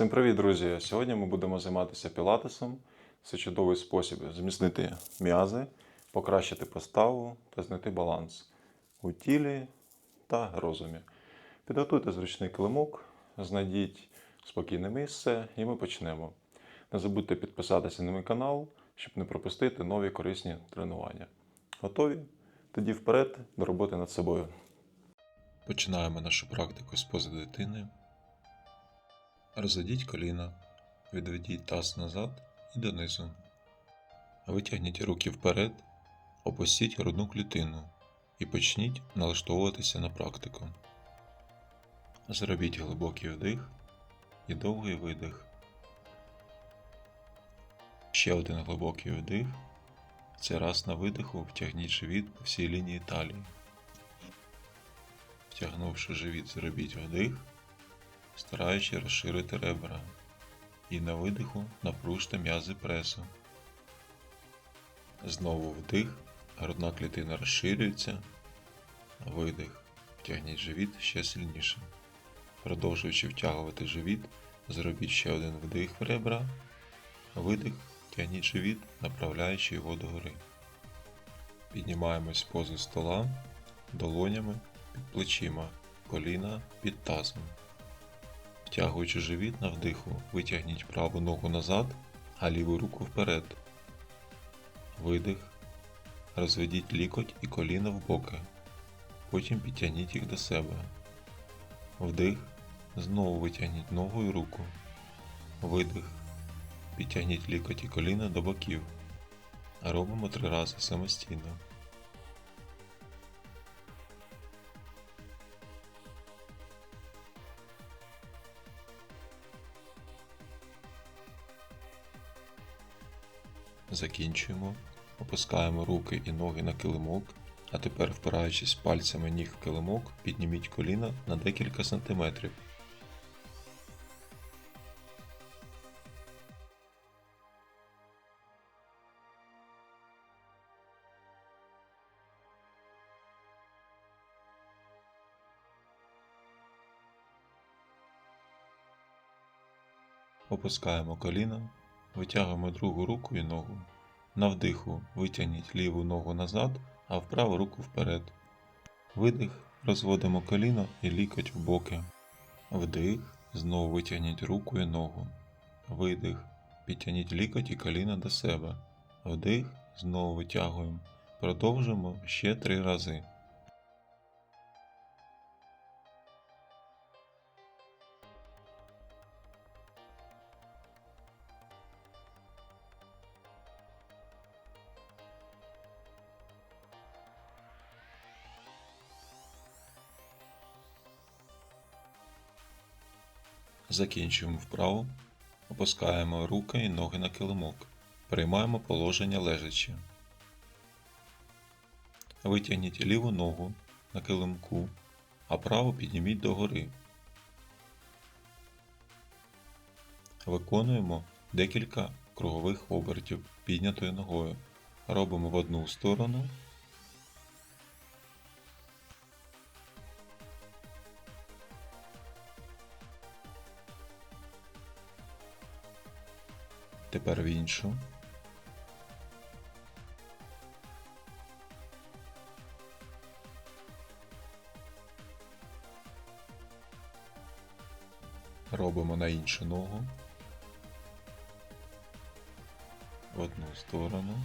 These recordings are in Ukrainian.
Всім привіт, друзі! Сьогодні ми будемо займатися пілатесом. Це чудовий спосіб зміцнити м'язи, покращити поставу та знайти баланс у тілі та розумі. Підготуйте зручний килимок, знайдіть спокійне місце і ми почнемо. Не забудьте підписатися на мій канал, щоб не пропустити нові корисні тренування. Готові? Тоді вперед до роботи над собою. Починаємо нашу практику з пози дитини. Розведіть коліна, відведіть таз назад і донизу. Витягніть руки вперед, опустіть грудну клітину і почніть налаштовуватися на практику. Зробіть глибокий вдих і довгий видих. Ще один глибокий вдих. Цей раз на видиху втягніть живіт по всій лінії талії. Втягнувши живіт, зробіть вдих стараючи розширити ребра. І на видиху напружте м'язи пресу. Знову вдих, грудна клітина розширюється. Видих. Втягніть живіт ще сильніше. Продовжуючи втягувати живіт, зробіть ще один вдих в ребра. Видих, тягніть живіт, направляючи його догори. Піднімаємось в позу стола долонями під плечима, коліна під тазом. Втягуючи живіт на вдиху, витягніть праву ногу назад, а ліву руку вперед. Видих. Розведіть лікоть і коліна в боки. Потім підтягніть їх до себе. Вдих. Знову витягніть ногу і руку. Видих. Підтягніть лікоть і коліна до боків. Робимо три рази самостійно. Закінчуємо. Опускаємо руки і ноги на килимок, а тепер, впираючись пальцями ніг в килимок, підніміть коліна на декілька сантиметрів. Опускаємо коліна, витягуємо другу руку і ногу. На вдиху витягніть ліву ногу назад, а в праву руку вперед. Видих, розводимо коліно і лікоть в боки. Вдих, знову витягніть руку і ногу. Видих, підтягніть лікоть і коліна до себе. Вдих, знову витягуємо. Продовжуємо ще три рази. Закінчуємо вправу, опускаємо руки і ноги на килимок. Приймаємо положення лежачи. Витягніть ліву ногу на килимку, а праву підніміть догори. Виконуємо декілька кругових обертів піднятою ногою. Робимо в одну сторону Тепер в іншу. Робимо на іншу ногу. В одну сторону.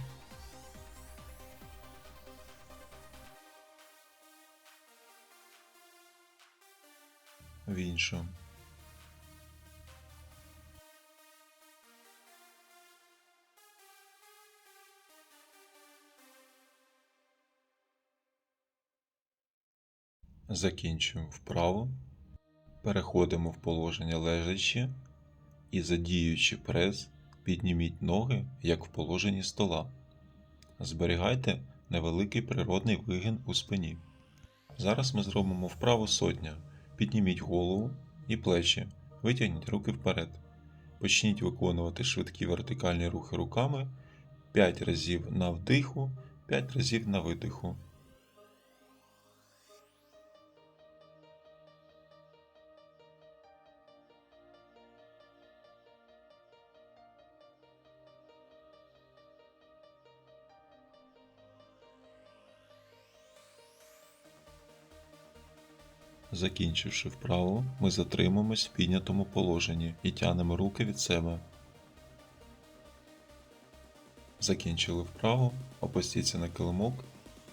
В іншу. Закінчуємо вправо, переходимо в положення лежачі і, задіюючи прес, підніміть ноги, як в положенні стола. Зберігайте невеликий природний вигин у спині. Зараз ми зробимо вправу сотня. Підніміть голову і плечі, витягніть руки вперед. Почніть виконувати швидкі вертикальні рухи руками 5 разів на вдиху, 5 разів на видиху. Закінчивши вправу, ми затримуємось в піднятому положенні і тянемо руки від себе. Закінчили вправу, опустіться на килимок,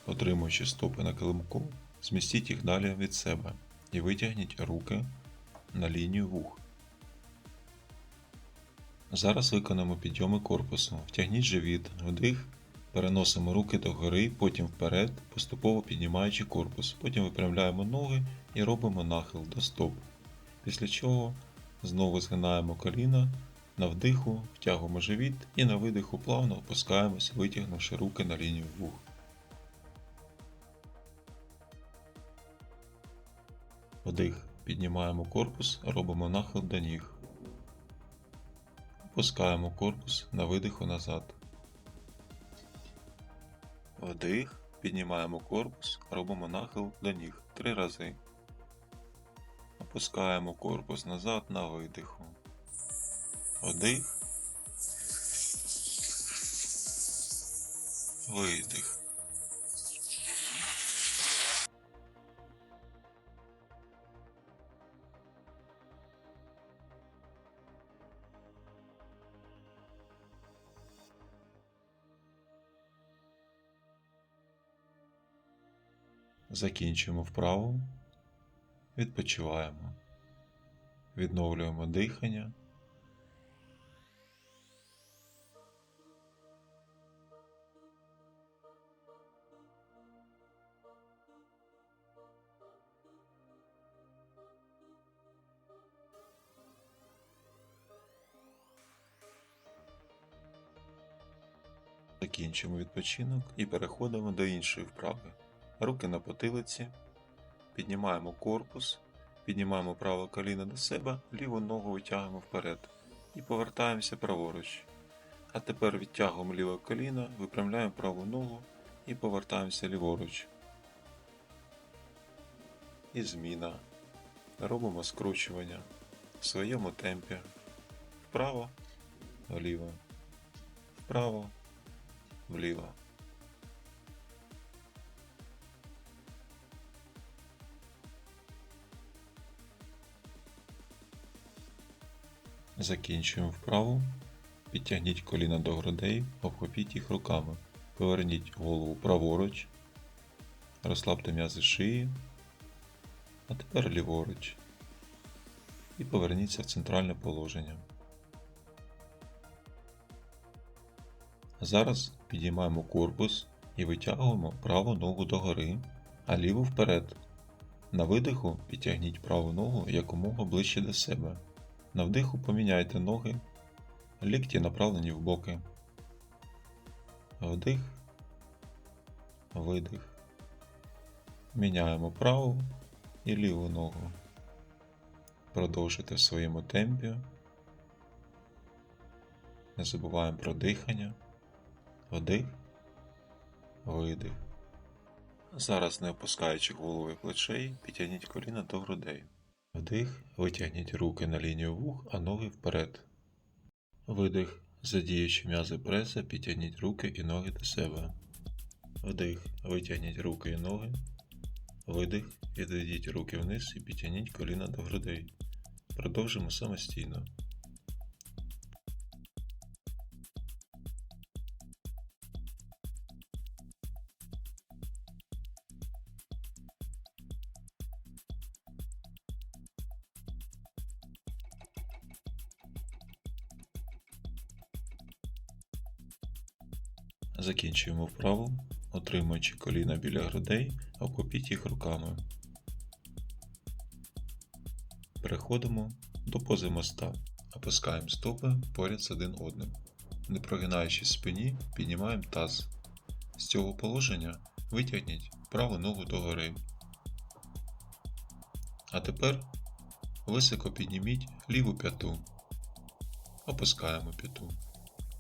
отримуючи стопи на килимку, змістіть їх далі від себе і витягніть руки на лінію вух. Зараз виконаємо підйоми корпусу. Втягніть живіт, вдих, переносимо руки догори, потім вперед, поступово піднімаючи корпус. Потім випрямляємо ноги і робимо нахил до стоп. Після чого знову згинаємо коліна, на вдиху втягуємо живіт і на видиху плавно опускаємось, витягнувши руки на лінію вух. Вдих, піднімаємо корпус, робимо нахил до ніг. Опускаємо корпус на видиху назад. Вдих, піднімаємо корпус, робимо нахил до ніг три рази. Опускаємо корпус назад на видиху. Вдих. Видих. Закінчуємо вправу. Відпочиваємо. Відновлюємо дихання. Закінчимо відпочинок і переходимо до іншої вправи. Руки на потилиці, піднімаємо корпус, піднімаємо праве коліно до себе, ліву ногу витягуємо вперед і повертаємося праворуч. А тепер відтягуємо ліве коліно, випрямляємо праву ногу і повертаємося ліворуч. І зміна. Робимо скручування в своєму темпі. Вправо, вліво, вправо, вліво. Закінчуємо вправу. Підтягніть коліна до грудей, обхопіть їх руками. Поверніть голову праворуч. Розслабте м'язи шиї. А тепер ліворуч. І поверніться в центральне положення. Зараз підіймаємо корпус і витягуємо праву ногу догори, а ліву вперед. На видиху підтягніть праву ногу якомога ближче до себе. На вдиху поміняйте ноги, лікті направлені в боки. Вдих, видих. Міняємо праву і ліву ногу. Продовжуйте в своєму темпі. Не забуваємо про дихання. Вдих, видих. Зараз, не опускаючи голови плечей, підтягніть коліна до грудей. Вдих, витягніть руки на лінію вух, а ноги вперед. Видих, задіючи м'язи преса, підтягніть руки і ноги до себе. Вдих, витягніть руки і ноги. Видих, відведіть руки вниз і підтягніть коліна до грудей. Продовжимо самостійно. Закінчуємо вправу, отримуючи коліна біля грудей, обхопіть їх руками. Переходимо до пози моста. Опускаємо стопи поряд з один одним. Не прогинаючись спині, піднімаємо таз. З цього положення витягніть праву ногу догори. А тепер високо підніміть ліву п'яту. Опускаємо п'яту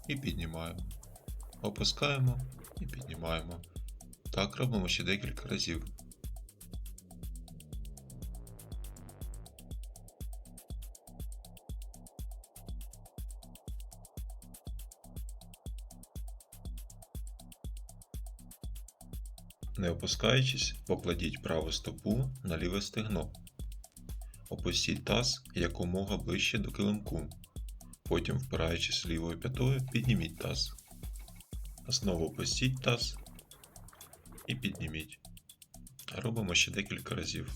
і піднімаємо. Опускаємо і піднімаємо. Так робимо ще декілька разів. Не опускаючись, покладіть праву стопу на ліве стегно опустіть таз якомога ближче до килимку. Потім, впираючись лівою п'ятою, підніміть таз. Знову опустіть таз і підніміть. Робимо ще декілька разів.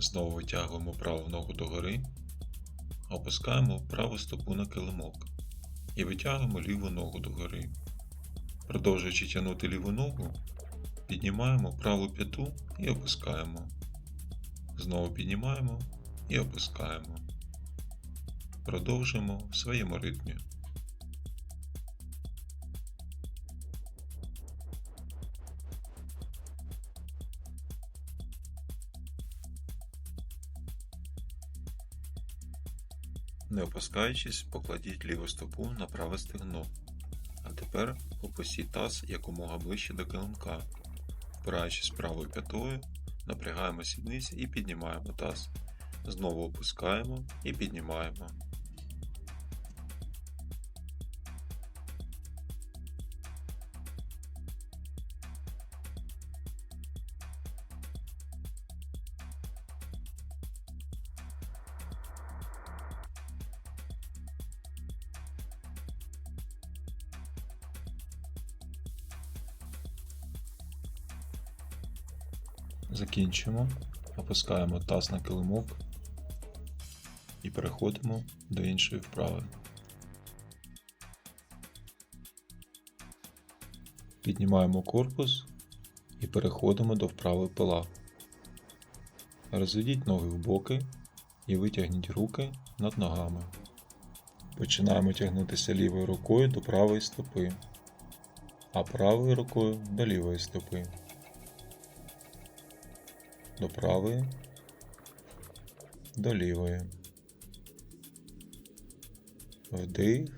Знову витягуємо праву ногу догори, опускаємо праву стопу на килимок і витягуємо ліву ногу догори. Продовжуючи тягнути ліву ногу, піднімаємо праву п'яту і опускаємо. Знову піднімаємо і опускаємо. Продовжуємо в своєму ритмі. Не опускаючись, покладіть ліву стопу на праве стегно. А тепер опустіть таз якомога ближче до килимка. Впираючись правою п'ятою, напрягаємо сідниці і піднімаємо таз. Знову опускаємо і піднімаємо. Закінчимо, опускаємо таз на килимок і переходимо до іншої вправи. Піднімаємо корпус і переходимо до вправи пила. Розведіть ноги в боки і витягніть руки над ногами. Починаємо тягнутися лівою рукою до правої стопи, а правою рукою до лівої стопи до правої, до лівої. Вдих,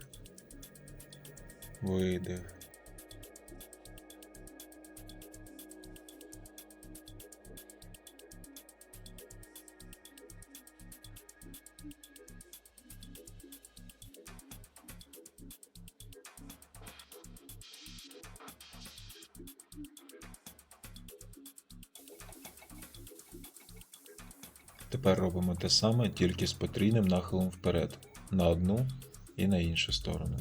видих. Те саме тільки з потрійним нахилом вперед на одну і на іншу сторону.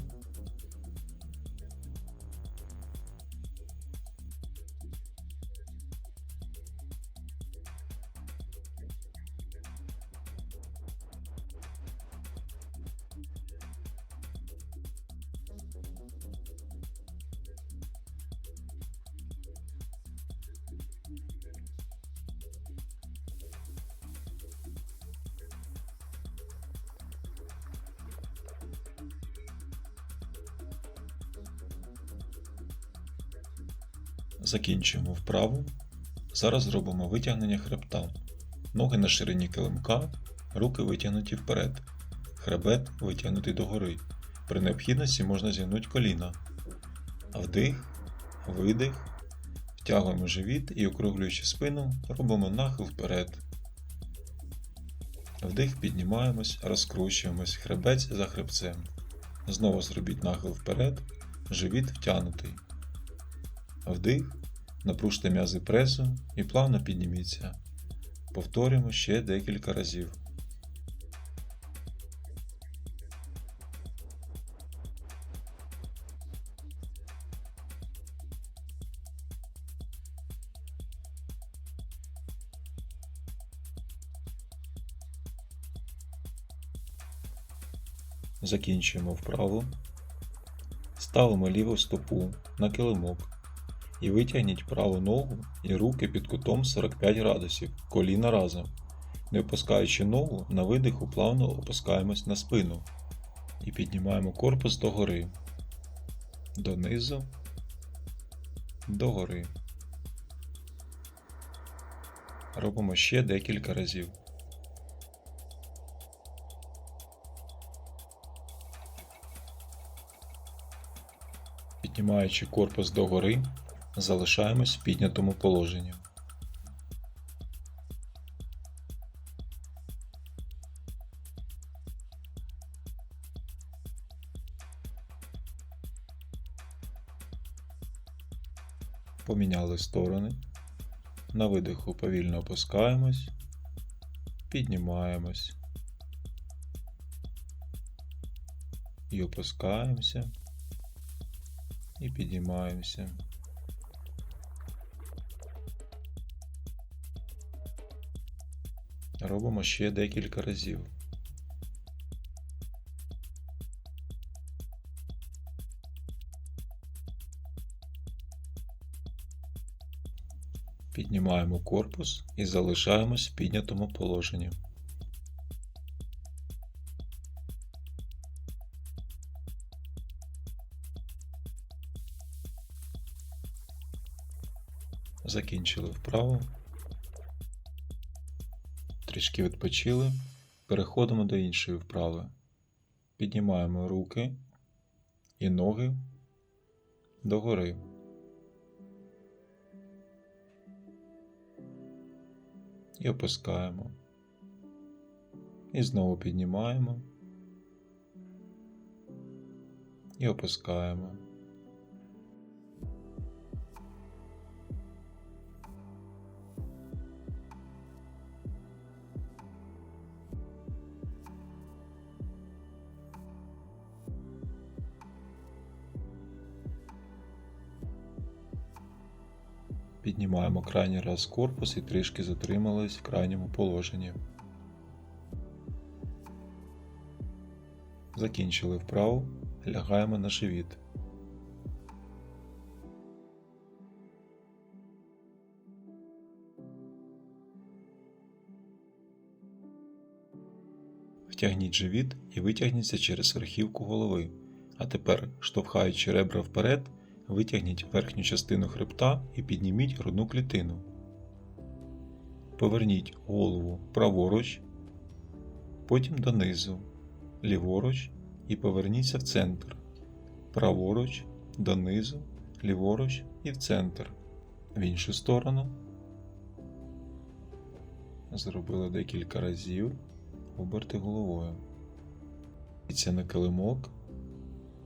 Закінчуємо вправу. Зараз зробимо витягнення хребта. Ноги на ширині килимка, руки витягнуті вперед. Хребет витягнутий догори. При необхідності можна зігнути коліна. Вдих, видих. Втягуємо живіт і, округлюючи спину, робимо нахил вперед. Вдих, піднімаємось, розкручуємось, хребець за хребцем. Знову зробіть нахил вперед, живіт втягнутий. Вдих, напружте м'язи пресу і плавно підніміться. Повторюємо ще декілька разів. Закінчуємо вправу. Ставимо ліву стопу на килимок і витягніть праву ногу і руки під кутом 45 градусів, коліна разом. Не опускаючи ногу, на видиху плавно опускаємось на спину і піднімаємо корпус догори, донизу, догори. Робимо ще декілька разів. Піднімаючи корпус догори, залишаємось в піднятому положенні. Поміняли сторони, на видиху повільно опускаємось, піднімаємось і опускаємося і піднімаємося. Робимо ще декілька разів. Піднімаємо корпус і залишаємось в піднятому положенні. Закінчили вправу. Трішки відпочили. Переходимо до іншої вправи. Піднімаємо руки і ноги догори. І опускаємо. І знову піднімаємо. І опускаємо. Піднімаємо крайній раз корпус і трішки затримались в крайньому положенні. Закінчили вправу, лягаємо на живіт. Втягніть живіт і витягніться через верхівку голови. А тепер, штовхаючи ребра вперед, витягніть верхню частину хребта і підніміть грудну клітину. Поверніть голову праворуч, потім донизу, ліворуч і поверніться в центр. Праворуч, донизу, ліворуч і в центр. В іншу сторону. Зробили декілька разів. Оберти головою. Підніться на килимок.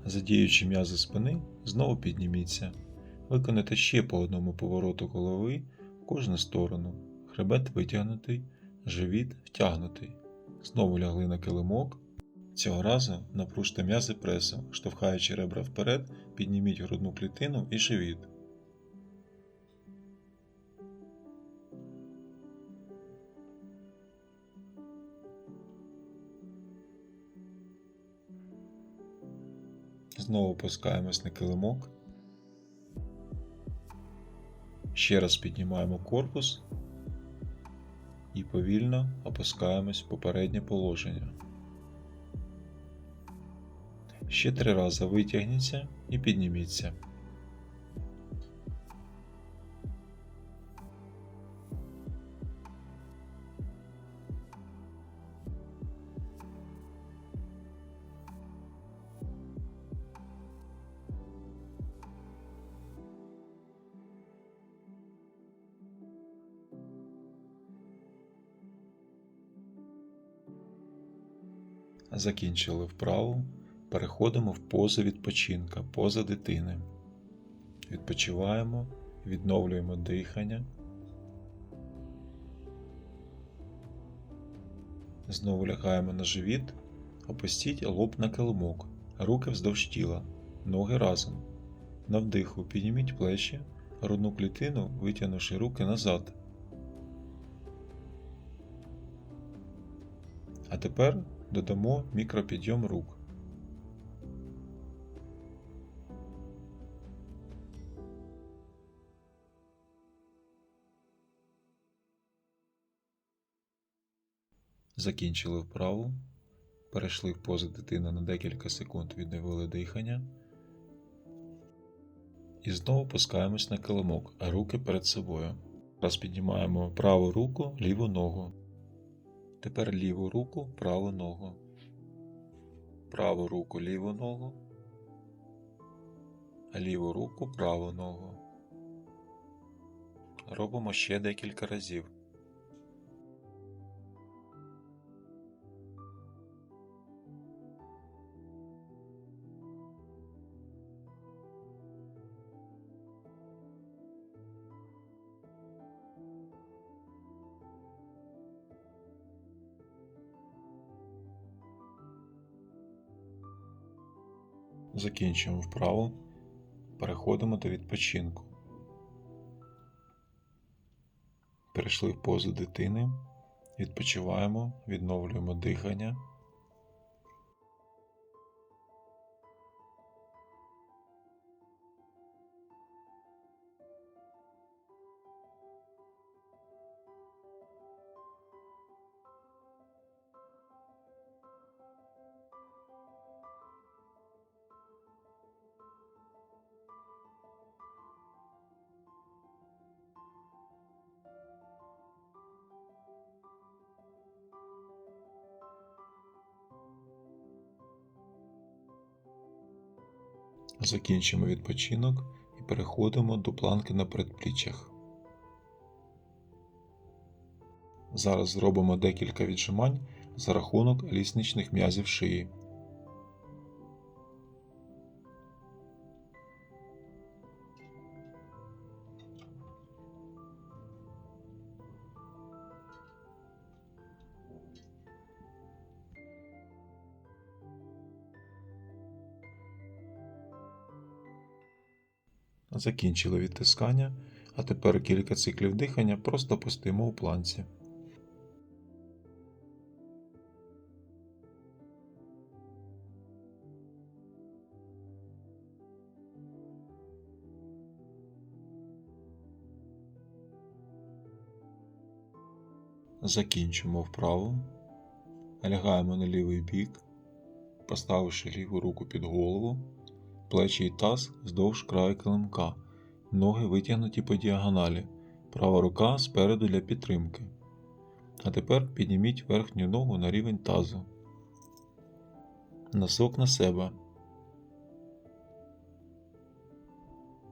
Задіючи м'язи спини, знову підніміться. Виконайте ще по одному повороту голови в кожну сторону. Хребет витягнутий, живіт втягнутий. Знову лягли на килимок. Цього разу напружте м'язи преса, штовхаючи ребра вперед, підніміть грудну клітину і живіт. Знову опускаємось на килимок. Ще раз піднімаємо корпус і повільно опускаємось в попереднє положення. Ще три рази витягніться і підніміться. Закінчили вправу. Переходимо в позу відпочинка, поза дитини. Відпочиваємо, відновлюємо дихання. Знову лягаємо на живіт, опустіть лоб на килимок, руки вздовж тіла, ноги разом. На вдиху підніміть плечі, грудну клітину, витягнувши руки назад. А тепер додамо мікропідйом рук. Закінчили вправу. Перейшли в позу дитини на декілька секунд, відновили дихання. І знову пускаємось на килимок, а руки перед собою. Раз піднімаємо праву руку, ліву ногу. Тепер ліву руку, праву ногу. Праву руку, ліву ногу. Ліву руку, праву ногу. Робимо ще декілька разів. Закінчуємо вправу. Переходимо до відпочинку. Перейшли в позу дитини. Відпочиваємо, відновлюємо дихання. Закінчимо відпочинок і переходимо до планки на предпліччях. Зараз зробимо декілька віджимань за рахунок лісничних м'язів шиї. Закінчили відтискання, а тепер кілька циклів дихання просто пустимо у планці. Закінчимо вправу. Лягаємо на лівий бік, поставивши ліву руку під голову, плечі і таз вздовж краю килимка, ноги витягнуті по діагоналі, права рука спереду для підтримки. А тепер підніміть верхню ногу на рівень тазу. Носок на себе.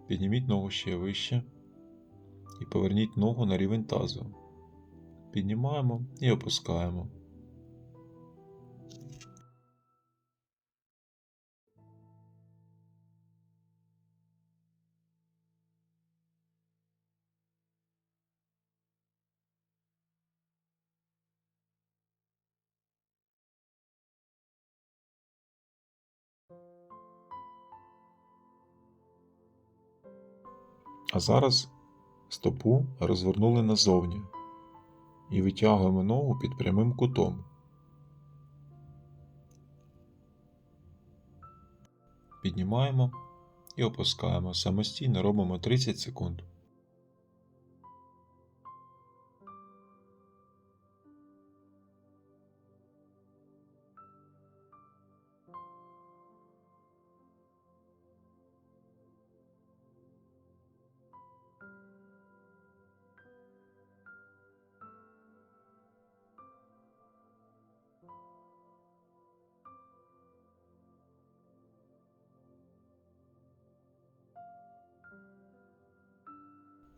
Підніміть ногу ще вище і поверніть ногу на рівень тазу. Піднімаємо і опускаємо. А зараз стопу розвернули назовні і витягуємо ногу під прямим кутом. Піднімаємо і опускаємо. Самостійно робимо 30 секунд.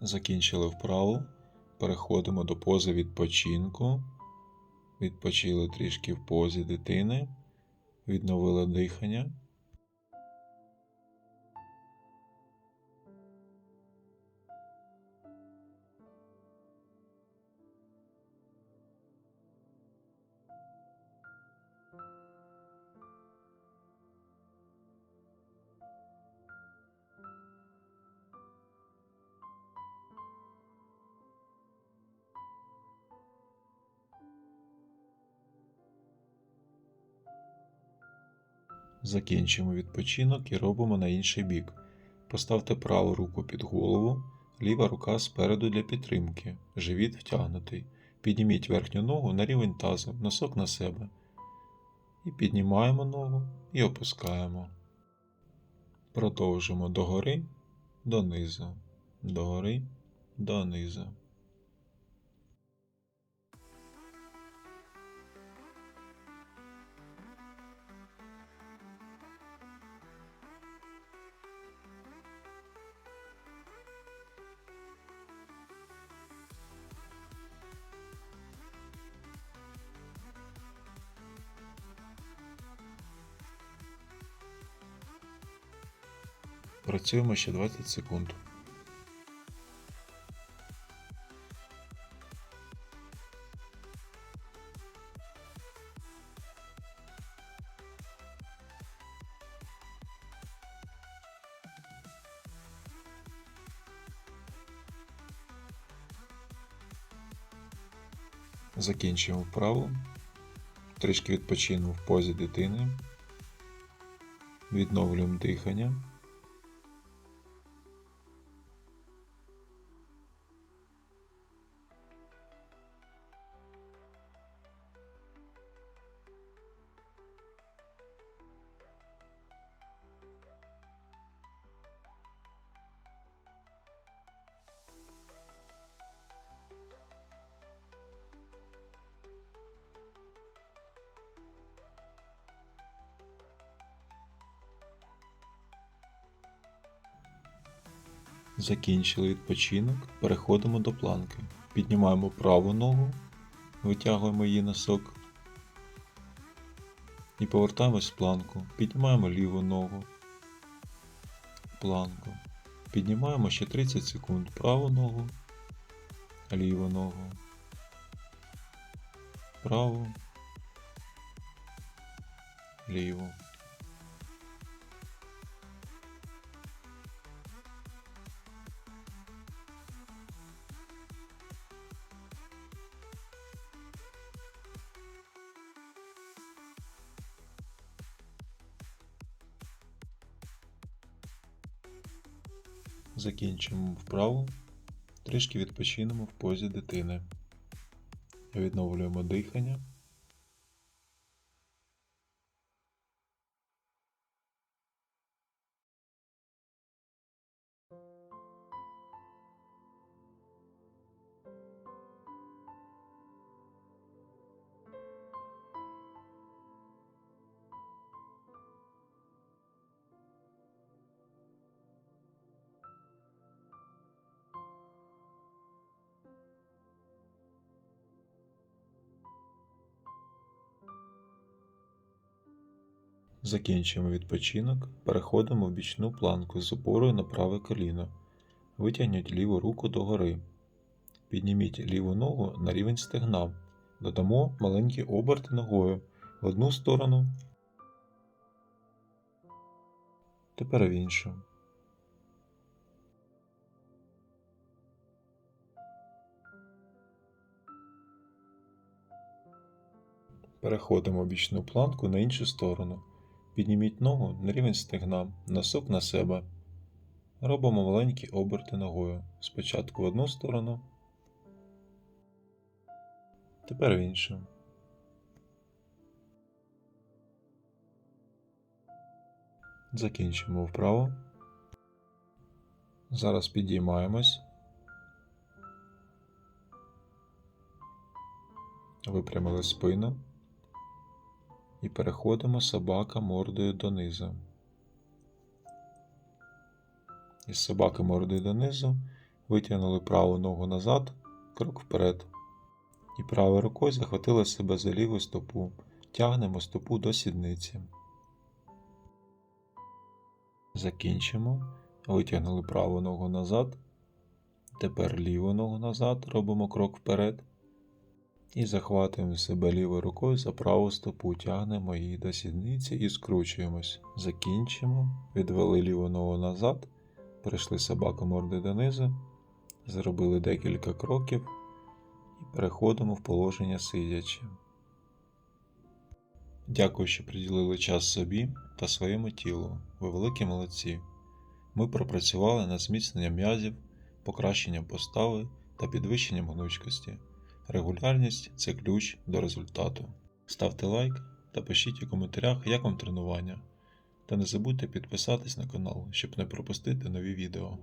Закінчили вправу. Переходимо до пози відпочинку. Відпочили трішки в позі дитини. Відновили дихання. Закінчимо відпочинок і робимо на інший бік. Поставте праву руку під голову, ліва рука спереду для підтримки, живіт втягнутий. Підніміть верхню ногу на рівень тазу, носок на себе. І піднімаємо ногу і опускаємо. Продовжимо догори, донизу, догори, донизу. Працюємо ще 20 секунд. Закінчуємо вправу, трішки відпочинемо в позі дитини, відновлюємо дихання. Закінчили відпочинок, переходимо до планки. Піднімаємо праву ногу, витягуємо її носок і повертаємось в планку. Піднімаємо ліву ногу, планку. Піднімаємо ще 30 секунд праву ногу, ліву ногу, праву, ліву. Закінчимо вправу. Трішки відпочинемо в позі дитини. Відновлюємо дихання. Закінчуємо відпочинок, переходимо в бічну планку з опорою на праве коліно. Витягніть ліву руку догори. Підніміть ліву ногу на рівень стегна. Додамо маленькі оберти ногою в одну сторону. Тепер в іншу. Переходимо бічну планку на іншу сторону. Підніміть ногу на рівень стегна, носок на себе. Робимо маленькі оберти ногою. Спочатку в одну сторону, тепер в іншу. Закінчимо вправо. Зараз підіймаємось. Випрямили спину і переходимо собака мордою донизу. Із собаки мордою донизу витягнули праву ногу назад, крок вперед. І правою рукою захватили себе за ліву стопу. Тягнемо стопу до сідниці. Закінчимо. Витягнули праву ногу назад. Тепер ліву ногу назад. Робимо крок вперед. І захватуємо себе лівою рукою за праву стопу, тягнемо її до сідниці і скручуємось. Закінчимо, відвели ліву ногу назад, перейшли собаку морди донизу, зробили декілька кроків і переходимо в положення сидячи. Дякую, що приділили час собі та своєму тілу. Ви великі молодці. Ми пропрацювали над зміцненням м'язів, покращенням постави та підвищенням гнучкості. Регулярність це ключ до результату. Ставте лайк та пишіть у коментарях, як вам тренування. Та не забудьте підписатись на канал, щоб не пропустити нові відео.